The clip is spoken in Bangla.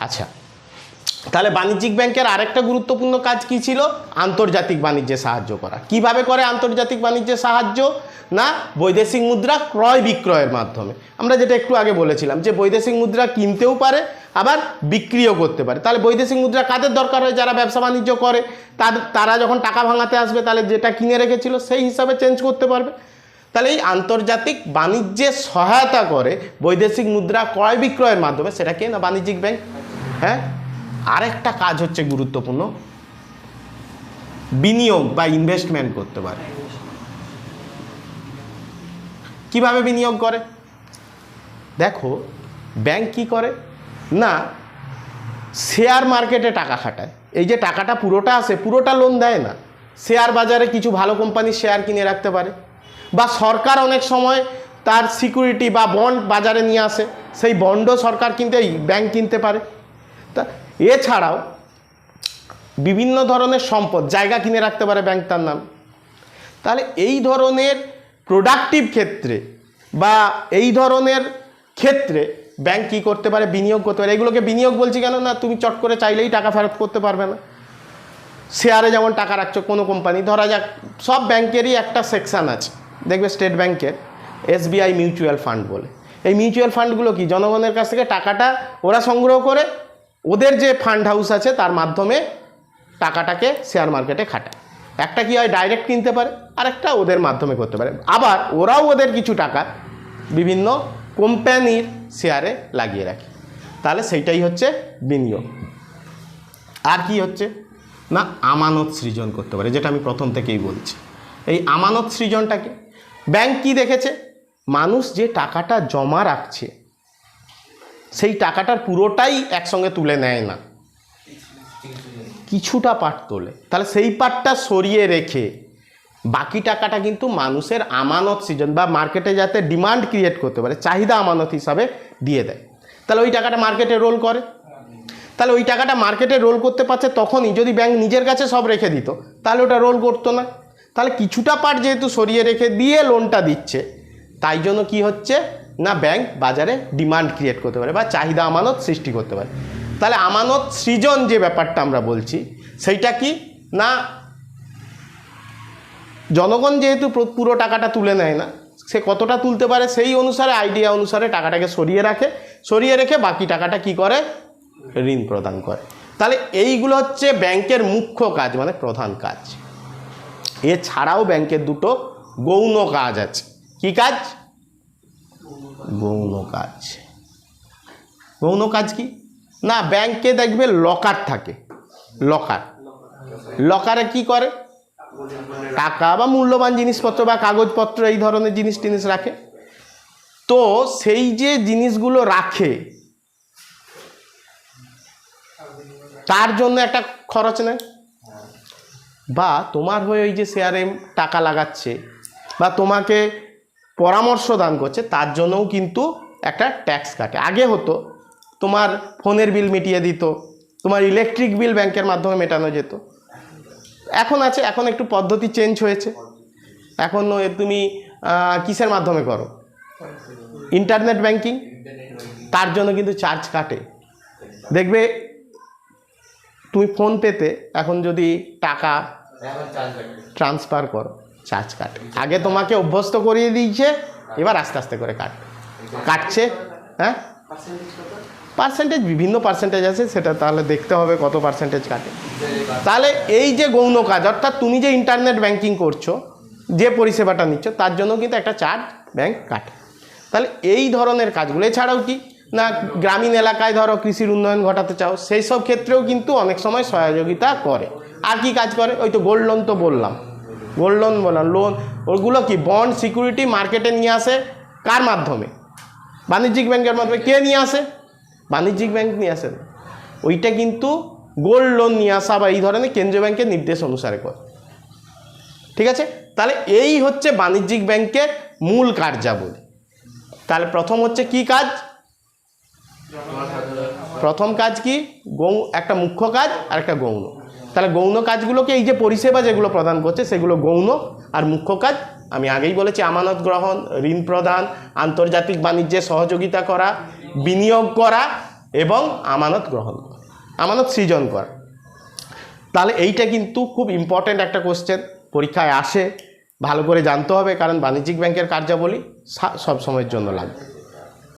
আচ্ছা। তাহলে বাণিজ্যিক ব্যাংকের আরেকটা গুরুত্বপূর্ণ কাজ কি ছিল? আন্তর্জাতিক বাণিজ্যে সাহায্য করা। কীভাবে করে আন্তর্জাতিক বাণিজ্যে সাহায্য? না, বৈদেশিক মুদ্রা ক্রয় বিক্রয়ের মাধ্যমে। আমরা যেটা একটু আগে বলেছিলাম যে বৈদেশিক মুদ্রা কিনতেও পারে, আবার বিক্রিও করতে পারে। তাহলে বৈদেশিক মুদ্রা কাদের দরকার হয়? যারা ব্যবসা বাণিজ্য করে তাদের তারা যখন টাকা ভাঙাতে আসবে, তাহলে যেটা কিনে রেখেছিল সেই হিসাবে চেঞ্জ করতে পারবে। তাহলে এই আন্তর্জাতিক বাণিজ্যে সহায়তা করে বৈদেশিক মুদ্রা ক্রয় বিক্রয়ের মাধ্যমে, সেটা কে না বাণিজ্যিক ব্যাংক? হ্যাঁ? আরেকটা কাজ হচ্ছে গুরুত্বপূর্ণ। বিনিয়োগ বা ইনভেস্টমেন্ট করতে পারে। কীভাবে বিনিয়োগ করে? দেখো ব্যাংক কি করে? না শেয়ার মার্কেটে টাকা খাটায়। এই যে টাকাটা পুরোটা আসে পুরোটা লোন দেয় না। শেয়ার বাজারে কিছু ভালো কোম্পানির শেয়ার কিনে রাখতে পারে। বা সরকার অনেক সময় তার সিকিউরিটি বা বন্ড বাজারে নিয়ে আসে। সেই বন্ডও সরকার কিনতে ব্যাংক কিনতে পারে। তা এছাড়াও বিভিন্ন ধরনের সম্পদ, জায়গা কিনে রাখতে পারে ব্যাংক তার নাম। তাহলে এই ধরনের প্রোডাক্টিভ ক্ষেত্রে বা এই ধরনের ক্ষেত্রে ব্যাংক কী করতে পারে, বিনিয়োগ করতে পারে? এগুলোকে বিনিয়োগ বলছি কেন? না, তুমি চট করে চাইলেই টাকা ফেরত করতে পারবে না। শেয়ারে যেমন টাকা রাখছো কোনো কোম্পানি ধরা যাক, সব ব্যাংকেরই একটা সেকশান আছে। দেখবে স্টেট ব্যাংকের এসবিআই মিউচুয়াল ফান্ড বলে। এই মিউচুয়াল ফান্ডগুলো কি? জনগণের কাছ থেকে টাকাটা ওরা সংগ্রহ করে ওদের যে ফান্ড হাউস আছে, তার মাধ্যমে টাকাটাকে শেয়ার মার্কেটে খাটায়। একটা কি হয় ডাইরেক্ট কিনতে পারে আর একটা ওদের মাধ্যমে করতে পারে। আবার ওরাও ওদের কিছু টাকা বিভিন্ন কোম্পানির শেয়ারে লাগিয়ে রাখে। তাহলে সেইটাই হচ্ছে বিনিয়োগ। আর কি হচ্ছে? না, আমানত সৃজন করতে পারে, যেটা আমি প্রথম থেকেই বলছি। এই আমানত সৃজনটাকে ব্যাংক কি দেখেছে? মানুষ যে টাকাটা জমা রাখছে সেই টাকাটার পুরোটাই একসঙ্গে তুলে নেয় না। কিছুটা পার্ট তোলে। তাহলে সেই পার্টটা সরিয়ে রেখে বাকি টাকাটা কিন্তু মানুষের আমানত সিজন বা মার্কেটে যাতে ডিমান্ড ক্রিয়েট করতে পারে, চাহিদা আমানত হিসাবে দিয়ে দেয়। তাহলে ওই টাকাটা মার্কেটে রোল করে। তাহলে ওই টাকাটা মার্কেটে রোল করতে পারছে তখনই যদি ব্যাংক নিজের কাছে সব রেখে দিত, তাহলে ওটা রোল করতো না। তাহলে কিছুটা পার্ট যেহেতু সরিয়ে রেখে দিয়ে লোনটা দিচ্ছে, তাই জন্য কি হচ্ছে? না ব্যাংক বাজারে ডিমান্ড ক্রিয়েট করতে পারে বা চাহিদা আমানত সৃষ্টি করতে পারে। তাহলে আমানত সৃজন যে ব্যাপারটা আমরা বলছি, সেইটা কি? না, জনগণ যেহেতু পুরো- টাকাটা তুলে নেয় না, সে কতটা তুলতে পারে সেই অনুসারে আইডিয়া অনুসারে টাকাটাকে সরিয়ে রাখে। সরিয়ে রেখে বাকি টাকাটা কি করে? ঋণ প্রদান করে। তাহলে এইগুলো হচ্ছে ব্যাংকের মুখ্য কাজ মানে প্রধান কাজ। এছাড়াও ব্যাংকের দুটো গৌণ কাজ আছে। কি কাজ? গৌণ কাজ গৌণ কাজ কি? না, ব্যাংকে দেখবে লকার থাকে। লকার। লকারে কি করে? টাকা বা মূল্যবান জিনিসপত্র বা কাগজপত্র, এই ধরনের জিনিস টিনিস রাখে। তো সেই যে জিনিসগুলো রাখে, তার জন্য একটা খরচ নেয়। বা তোমার হয়ে ওই যে শেয়ারে টাকা লাগাচ্ছে, বা তোমাকে পরামর্শ দান করছে তার জন্যও কিন্তু একটা ট্যাক্স কাটে। আগে হতো তোমার ফোনের বিল মিটিয়ে দিত তোমার ইলেকট্রিক বিল ব্যাংকের মাধ্যমে মেটানো যেত। এখন আছে এখন একটু পদ্ধতি চেঞ্জ হয়েছে। এখন ওই তুমি কিসের মাধ্যমে করো? ইন্টারনেট ব্যাংকিং তার জন্য কিন্তু চার্জ কাটে। দেখবে তুমি ফোন পেতে এখন যদি টাকা ট্রান্সফার করো। চার্জ কাটে। আগে তোমাকে অভ্যস্ত করিয়ে দিয়েছে, এবার আস্তে আস্তে করে কাট। কাটছে হ্যাঁ? পার্সেন্টেজ বিভিন্ন পার্সেন্টেজ আছে, সেটা তাহলে দেখতে হবে কত পার্সেন্টেজ কাটে। তাহলে এই যে গৌণ কাজ, অর্থাৎ তুমি যে ইন্টারনেট ব্যাংকিং করছ, যে পরিষেবাটা নিচ্ছ, তার জন্য কিন্তু একটা চার্জ ব্যাংক কাটে। তাহলে এই ধরনের কাজগুলো, এছাড়াও কি? না, গ্রামীণ এলাকায় ধরো কৃষির উন্নয়ন ঘটাতে চাও, সেই সব ক্ষেত্রেও কিন্তু অনেক সময় সহযোগিতা করে। আর কি কাজ করে? ওই তো গোল্ড লোন তো বললাম। গোল্ড লোন বললাম লোন ওগুলো কি বন্ড সিকিউরিটি মার্কেটে নিয়ে আসে? কার মাধ্যমে? বাণিজ্যিক ব্যাংকের মাধ্যমে কে নিয়ে আসে? বাণিজ্যিক ব্যাংক নিয়ে আসে। ওইটা কিন্তু গোল্ড লোন নিয়ে আসা বা এই ধরনের কেন্দ্রীয় ব্যাংকের নির্দেশ অনুসারে করে। ঠিক আছে? তাহলে এই হচ্ছে বাণিজ্যিক ব্যাংকের মূল কার্যাবলী। তাহলে প্রথম হচ্ছে কি কাজ? প্রথম কাজ কি? গৌ, একটা মুখ্য কাজ আর একটা গৌণ। তাহলে গৌণ কাজগুলোকে এই যে পরিষেবা যেগুলো প্রদান করছে, সেগুলো গৌণ আর মুখ্য কাজ। আমি আগেই বলেছি, আমানত গ্রহণ, ঋণ প্রদান, আন্তর্জাতিক বাণিজ্যে সহযোগিতা করা, বিনিয়োগ করা এবং আমানত গ্রহণ আমানত সৃজন করা। তাহলে এইটা কিন্তু খুব ইম্পর্ট্যান্ট একটা কোশ্চেন পরীক্ষায় আসে, ভালো করে জানতে হবে, কারণ বাণিজ্যিক ব্যাংকের কার্যাবলী সব সময়ের জন্য লাগবে।